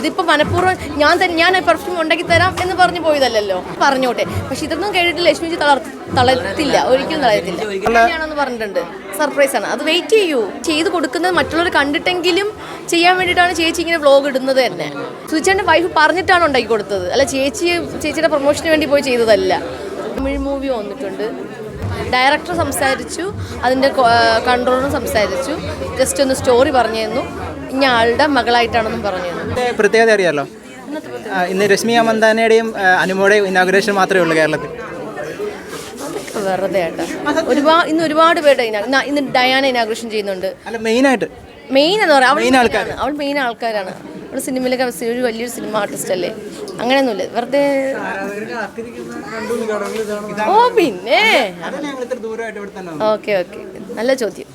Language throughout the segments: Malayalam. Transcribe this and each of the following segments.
ഇതിപ്പോ മനഃപൂർവം ഞാൻ തന്നെ ഞാൻ പെർഫ്യൂം ഉണ്ടാക്കി തരാം എന്ന് പറഞ്ഞു പോയതല്ലല്ലോ. പറഞ്ഞോട്ടെ. പക്ഷെ ഇതൊന്നും കേട്ടിട്ട് ലക്ഷ്മിജി തളർ തളർത്തില്ല. ഒരിക്കലും തളയത്തില്ല കല്യാണമെന്ന് പറഞ്ഞിട്ടുണ്ട്. സർപ്രൈസ് ആണ്. അത് വെയിറ്റ് ചെയ്യൂ. ചെയ്ത് കൊടുക്കുന്നത് മറ്റുള്ളവർ കണ്ടിട്ടെങ്കിലും ചെയ്യാൻ വേണ്ടിയിട്ടാണ് ചേച്ചി ഇങ്ങനെ വ്ലോഗ് ഇടുന്നത് തന്നെ. സുചേന്റെ വൈഫ് പറഞ്ഞിട്ടാണ് ഉണ്ടാക്കി കൊടുത്തത്. അല്ല ചേച്ചി ചേച്ചിയുടെ പ്രൊമോഷന് വേണ്ടി പോയി ചെയ്തതല്ല. തമിഴ് മൂവി വന്നിട്ടുണ്ട്. ഡയറക്ടർ സംസാരിച്ചു. അതിന്റെ കൺട്രോളറും സംസാരിച്ചു. ജസ്റ്റ് ഒന്ന് സ്റ്റോറി പറഞ്ഞു തന്നു ഇനി ആളുടെ മകളായിട്ടാണെന്നും പറഞ്ഞു. പ്രത്യേകത അറിയാലോ? ഇന്ന് രശ്മി അമന്താനയുടെയും അനുമോടെയും ഇനാഗുറേഷൻ മാത്രമേ ഉള്ളൂ കേരളത്തിൽ. വെറുതെ ആട്ടാ. ഒരുപാട് ഇന്ന് ഒരുപാട് പേരുടെ ഇന- ഇന്ന് ഇന്ന് ഡയാന ഇനാഗ്രേഷൻ ചെയ്യുന്നുണ്ട്. അല്ല മെയിനായിട്ട്. മെയിൻ എന്ന് പറയാം. അവൾ മെയിൻ ആൾക്കാരാണ്. അവൾ സിനിമയിലൊക്കെ ഒരു വലിയൊരു സിനിമ ആർട്ടിസ്റ്റ് അല്ലേ? അങ്ങനെയൊന്നുമില്ല. വെറുതെ ഓ പിന്നെ. ഓക്കെ ഓക്കെ നല്ല ചോദ്യം.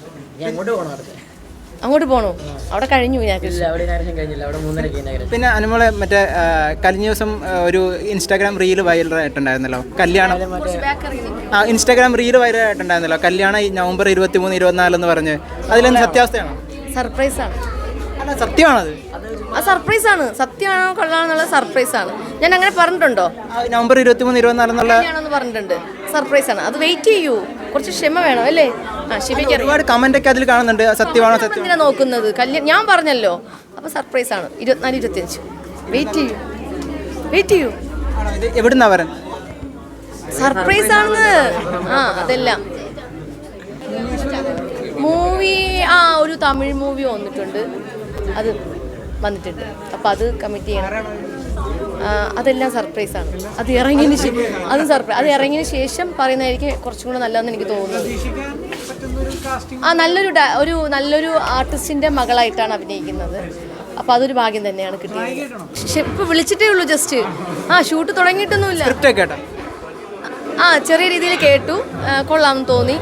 അങ്ങോട്ട് പോണോ. അവിടെ കഴിഞ്ഞു ഞാൻ പിന്നെ അനുമോളെ മറ്റേ കഴിഞ്ഞ ദിവസം ഒരു ഇൻസ്റ്റാഗ്രാം റീൽ വൈറൽ ആയിട്ടുണ്ടായിരുന്നല്ലോ. കല്യാണം. ആ ഇൻസ്റ്റാഗ്രാം റീൽ വൈറൽ ആയിട്ടുണ്ടായിരുന്നല്ലോ. കല്യാണം ഈ നവംബർ ഇരുപത്തി മൂന്ന് ഇരുപത്തിനാല് എന്ന് പറഞ്ഞ്. അതിലൊന്നും സത്യാവസ്ഥയാണോ? സർപ്രൈസ് ആണ്. അല്ല സത്യമാണത് ആ സർപ്രൈസ് ആണ്. സത്യമാണോ കൊള്ളാന്നുള്ള സർപ്രൈസ് ആണ്. ഞാൻ അങ്ങനെ പറഞ്ഞിട്ടുണ്ടോ? നവംബർ ഇരുപത്തി മൂന്ന് ഇരുപത്തിനാല് പറഞ്ഞിട്ടുണ്ട്. സർപ്രൈസ് ആണ്. അത് വെയിറ്റ് ചെയ്യൂ. കുറച്ച് ക്ഷമ വേണം അല്ലേ? ശിവയ്ക്ക് ഒരുപാട് കമന്റ് ഒക്കെ അതിൽ കാണുന്നുണ്ട്. സത്യമാണോ സത്യം എന്തിനാ നോക്കുന്നത്? കല്യാണം ഞാൻ പറഞ്ഞല്ലോ. അപ്പൊ സർപ്രൈസ് ആണ്. ഇരുപത്തിനാല് ഇരുപത്തിയഞ്ച്. വെയിറ്റ് ചെയ്യൂ. വെയിറ്റ് ചെയ്യൂ? ഇത് എവിടുന്നാ വരാൻ സർപ്രൈസ് ആണ്. ആ അതെല്ലാം. മൂവി ആ ഒരു തമിഴ് മൂവി വന്നിട്ടുണ്ട്. അത് വന്നിട്ടുണ്ട്. അപ്പോൾ അത് കമ്മിറ്റ് ചെയ്യണം. അതെല്ലാം സർപ്രൈസ് ആണ്. അത് ഇറങ്ങിയതിന് ശേഷം അത് സർപ്രൈസ് അത് ഇറങ്ങിയതിന് ശേഷം പറയുന്നതായിരിക്കും കുറച്ചും കൂടെ നല്ലതെന്ന് എനിക്ക് തോന്നുന്നത് ആ നല്ലൊരു ഒരു നല്ലൊരു ആർട്ടിസ്റ്റിന്റെ മകളായിട്ടാണ് അഭിനയിക്കുന്നത്. അപ്പൊ അതൊരു ഭാഗ്യം തന്നെയാണ് കിട്ടിയത്. പക്ഷെ ഇപ്പൊ വിളിച്ചിട്ടേ ഉള്ളൂ ജസ്റ്റ് ആ ഷൂട്ട് തുടങ്ങിയിട്ടൊന്നുമില്ല. ആ ചെറിയ രീതിയിൽ കേട്ടു. കൊള്ളാം കൊള്ളാമെന്ന് തോന്നി.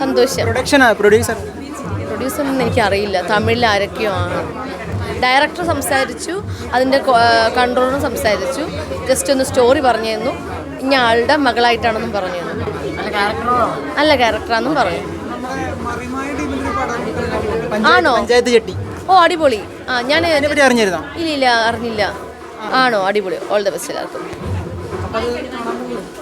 സന്തോഷം. പ്രൊഡക്ഷനാ പ്രൊഡ്യൂസർ പ്രൊഡ്യൂസർ ഒന്നും എനിക്ക് അറിയില്ല തമിഴിൽ ആരൊക്കെയോ ആണ്. ഡയറക്ടർ സംസാരിച്ചു. അതിന്റെ കൺട്രോളറും സംസാരിച്ചു. ജസ്റ്റ് ഒന്ന് സ്റ്റോറി പറഞ്ഞു തന്നു ഇനി ആളുടെ മകളായിട്ടാണെന്നും പറഞ്ഞു തന്നു നല്ല ക്യാരക്ടറാന്നും പറഞ്ഞു ആണോ? പഞ്ചായത്ത് ചെട്ടി ഓ അടിപൊളി. ആ ഞാൻ ഇല്ല ഇല്ല അറിഞ്ഞില്ല. ആണോ? അടിപൊളി. ഓൾ ദ ബെസ്റ്റ് എല്ലാവർക്കും.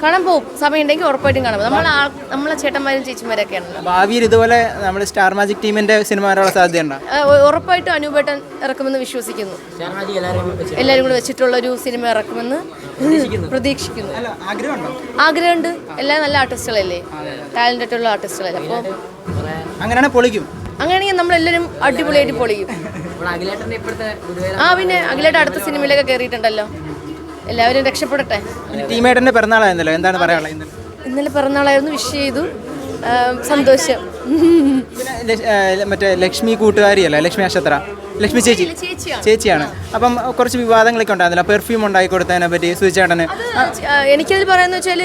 കാണാൻ പോകും. സമയം ഉണ്ടെങ്കിൽ ഉറപ്പായിട്ടും കാണാം നമ്മൾ നമ്മളെ ചേട്ടന്മാരും ചേച്ചിമാരൊക്കെ ആണല്ലോ ഭാവിയിൽ ഇതുപോലെ നമ്മുടെ സ്റ്റാർ മാജിക് ടീമിന്റെ സിനിമ വരാനുള്ള സാധ്യതയുണ്ടോ? ഉറപ്പായിട്ടും അനൂപേട്ടൻ ഇറക്കുമെന്ന് വിശ്വസിക്കുന്നു. എല്ലാവരും കൂടെ വെച്ചിട്ടുള്ള ഒരു സിനിമ ഇറക്കുമെന്ന് പ്രതീക്ഷിക്കുന്നു. അല്ല ആഗ്രഹമുണ്ടോ? ആഗ്രഹമുണ്ട്. എല്ലാം നല്ല ആർട്ടിസ്റ്റുകളല്ലേ? ടാലന്റഡ് ഉള്ള ആർട്ടിസ്റ്റുകളല്ലേ? അപ്പോൾ അങ്ങനെയാണെങ്കിൽ പൊളിക്കും. അങ്ങനെയാണെങ്കിൽ നമ്മളെല്ലാവരും അടിപൊളിയായിട്ട് പൊളിക്കും. ആ പിന്നെ അഖിലേട്ട അടുത്ത സിനിമയിലൊക്കെ കയറിയിട്ടുണ്ടല്ലോ എല്ലാവരും രക്ഷപ്പെടട്ടെ. ടീമേട്ടന്റെ പിറന്നാളായിരുന്നല്ലോ എന്താണ് പറയാനുള്ളത് ഇന്നലെ? പിറന്നാളായിരുന്നു വിഷ് ചെയ്തു. സന്തോഷം. മറ്റേ ലക്ഷ്മി കൂട്ടുകാരിയല്ലേ ലക്ഷ്മി നക്ഷത്ര. ലക്ഷ്മി ചേച്ചി. ചേച്ചിയാണ്. അപ്പം കുറച്ച് വിവാദങ്ങളൊക്കെ ഉണ്ടായിരുന്നല്ലോ. പെർഫ്യൂം ഉണ്ടാക്കി കൊടുത്തതിനെ പറ്റി സുചേട്ടന്. എനിക്കതിൽ പറയാന്ന് വെച്ചാൽ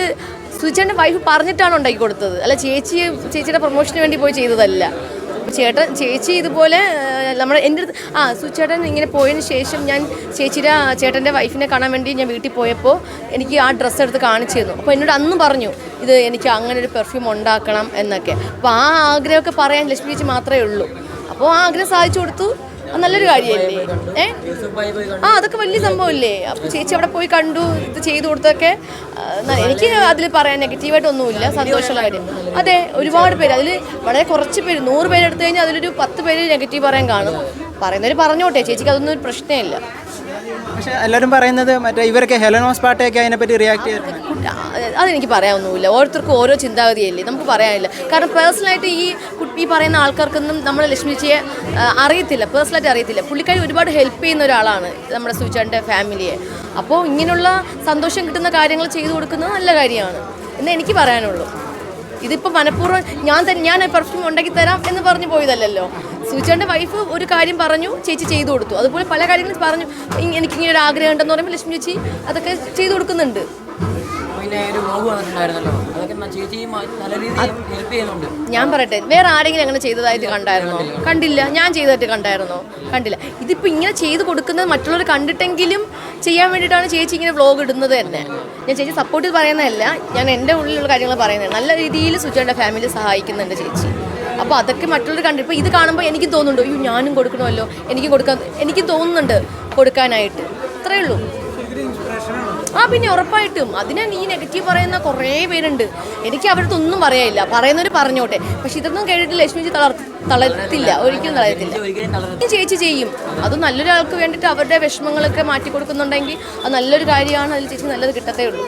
സുചേട്ടന്റെ വൈഫ് പറഞ്ഞിട്ടാണ് ഉണ്ടാക്കി കൊടുത്തത്. അല്ല ചേച്ചി ചേച്ചിയുടെ പ്രൊമോഷന് വേണ്ടി പോയി ചെയ്തതല്ല. ചേട്ടൻ ചേച്ചി ഇതുപോലെ നമ്മൾ എന്റെ അടുത്ത് ആ സുചേട്ടൻ ഇങ്ങനെ പോയതിന് ശേഷം ഞാൻ ചേച്ചിയുടെ ചേട്ടന്റെ വൈഫിനെ കാണാൻ വേണ്ടി ഞാൻ വീട്ടിൽ പോയപ്പോൾ എനിക്ക് ആ ഡ്രസ്സ് എടുത്ത് കാണിച്ചു തന്നു. അപ്പോൾ എന്നോട് അന്ന് പറഞ്ഞു ഇത് എനിക്ക് അങ്ങനെ ഒരു പെർഫ്യൂം ഉണ്ടാക്കണം എന്നൊക്കെ. അപ്പോൾ ആ ആഗ്രഹമൊക്കെ പറയാൻ ലക്ഷ്മി ചേച്ചി മാത്രമേ ഉള്ളൂ. അപ്പോൾ ആ ആഗ്രഹം സാധിച്ചു കൊടുത്തു. അത് നല്ലൊരു കാര്യമല്ലേ ഏ? ആ അതൊക്കെ വലിയ സംഭവമല്ലേ? അപ്പോൾ ചേച്ചി അവിടെ പോയി കണ്ടു ഇത് ചെയ്തു കൊടുത്തൊക്കെ. എനിക്ക് അതിൽ പറയാൻ നെഗറ്റീവായിട്ടൊന്നുമില്ല സന്തോഷമുള്ള കാര്യം. അതെ ഒരുപാട് പേര് അതിൽ വളരെ കുറച്ച് പേര് നൂറ് പേരെടുത്തു കഴിഞ്ഞാൽ അതിലൊരു പത്ത് പേര് നെഗറ്റീവ് പറയാൻ കാണും. പറയുന്നവർ പറഞ്ഞോട്ടെ ചേച്ചിക്ക് അതൊന്നും ഒരു പ്രശ്നമില്ല. പക്ഷെ എല്ലാവരും പറയുന്നത് മറ്റേ ഇവരൊക്കെ ഹെലനോസ് പാട്ടയൊക്കെ അതിനെപ്പറ്റി റിയാക്ട് ചെയ്തിട്ടുണ്ട് അതെനിക്ക് പറയാനൊന്നുമില്ല. ഓരോരുത്തർക്കും ഓരോ ചിന്താഗതിയല്ലേ? നമുക്ക് പറയാനില്ല. കാരണം പേഴ്സണലായിട്ട് ഈ ഈ പറയുന്ന ആൾക്കാർക്കൊന്നും ലക്ഷ്മി ചേച്ചിയെ അറിയത്തില്ല. പേഴ്സണലായിട്ട് അറിയത്തില്ല. പുള്ളിക്കാരി ഒരുപാട് ഹെൽപ്പ് ചെയ്യുന്ന ഒരാളാണ് നമ്മുടെ സുചാന്റെ ഫാമിലിയെ അപ്പോൾ ഇങ്ങനെയുള്ള സന്തോഷം കിട്ടുന്ന കാര്യങ്ങൾ ചെയ്തു കൊടുക്കുന്നത് നല്ല കാര്യമാണ്. എന്ന് എനിക്ക് പറയാനുള്ളൂ. ഇതിപ്പോൾ മനഃപൂർവം ഞാൻ തന്നെ ഞാൻ പെർഫ്യൂം ഉണ്ടാക്കി തരാം എന്ന് പറഞ്ഞു പോയതല്ലല്ലോ. സുചേന്റെ വൈഫ് ഒരു കാര്യം പറഞ്ഞു ചേച്ചി ചെയ്തു കൊടുത്തു. അതുപോലെ പല കാര്യങ്ങളും പറഞ്ഞു. എനിക്ക് ഇങ്ങനെ ഒരു ആഗ്രഹം ഉണ്ടെന്ന് പറയുമ്പോൾ ലക്ഷ്മി ചേച്ചി അതൊക്കെ ചെയ്തു കൊടുക്കുന്നുണ്ട്. ഞാൻ പറയട്ടെ വേറെ ആരെങ്കിലും അങ്ങനെ ചെയ്തതായിട്ട് കണ്ടായിരുന്നോ? കണ്ടില്ല ഞാൻ ചെയ്തതായിട്ട് കണ്ടായിരുന്നോ? കണ്ടില്ല. ഇതിപ്പോ ഇങ്ങനെ ചെയ്ത് കൊടുക്കുന്നത് മറ്റുള്ളവർ കണ്ടിട്ടെങ്കിലും ചെയ്യാൻ വേണ്ടിയിട്ടാണ് ചേച്ചി ഇങ്ങനെ വ്ലോഗ് ഇടുന്നത് തന്നെ. ഞാൻ ചേച്ചി സപ്പോർട്ട് പറയുന്നതല്ല ഞാൻ എന്റെ ഉള്ളിലുള്ള കാര്യങ്ങൾ പറയുന്നത് നല്ല രീതിയിൽ സുജയുടെ ഫാമിലി സഹായിക്കുന്നുണ്ട് ചേച്ചി. അപ്പോൾ അതൊക്കെ മറ്റുള്ളവർ കണ്ടു ഇപ്പോൾ ഇത് കാണുമ്പോൾ എനിക്ക് തോന്നുന്നുണ്ട് അയ്യോ ഞാനും കൊടുക്കണമല്ലോ. എനിക്കും കൊടുക്കാൻ എനിക്ക് തോന്നുന്നുണ്ട് കൊടുക്കാനായിട്ട്. അത്രേ ഉള്ളൂ. ആ പിന്നെ ഉറപ്പായിട്ടും. അതിനെ ഈ നെഗറ്റീവ് പറയുന്ന കുറേ പേരുണ്ട്. എനിക്ക് അവരുടെ ഒന്നും പറയാനില്ല. പറയുന്നവർ പറഞ്ഞോട്ടെ. പക്ഷെ ഇതൊന്നും കേട്ടിട്ട് ലക്ഷ്മിജി തളർ തളർത്തില്ല. ഒരിക്കലും തളർത്തില്ല ഇനി ചേച്ചി ചെയ്യും. അത് നല്ലൊരാൾക്ക് വേണ്ടിയിട്ട് അവരുടെ വിഷമങ്ങളൊക്കെ മാറ്റി കൊടുക്കുന്നുണ്ടെങ്കിൽ അത് നല്ലൊരു കാര്യമാണ്. അതിൽ ചേച്ചി നല്ലത് കിട്ടത്തേ ഉള്ളൂ.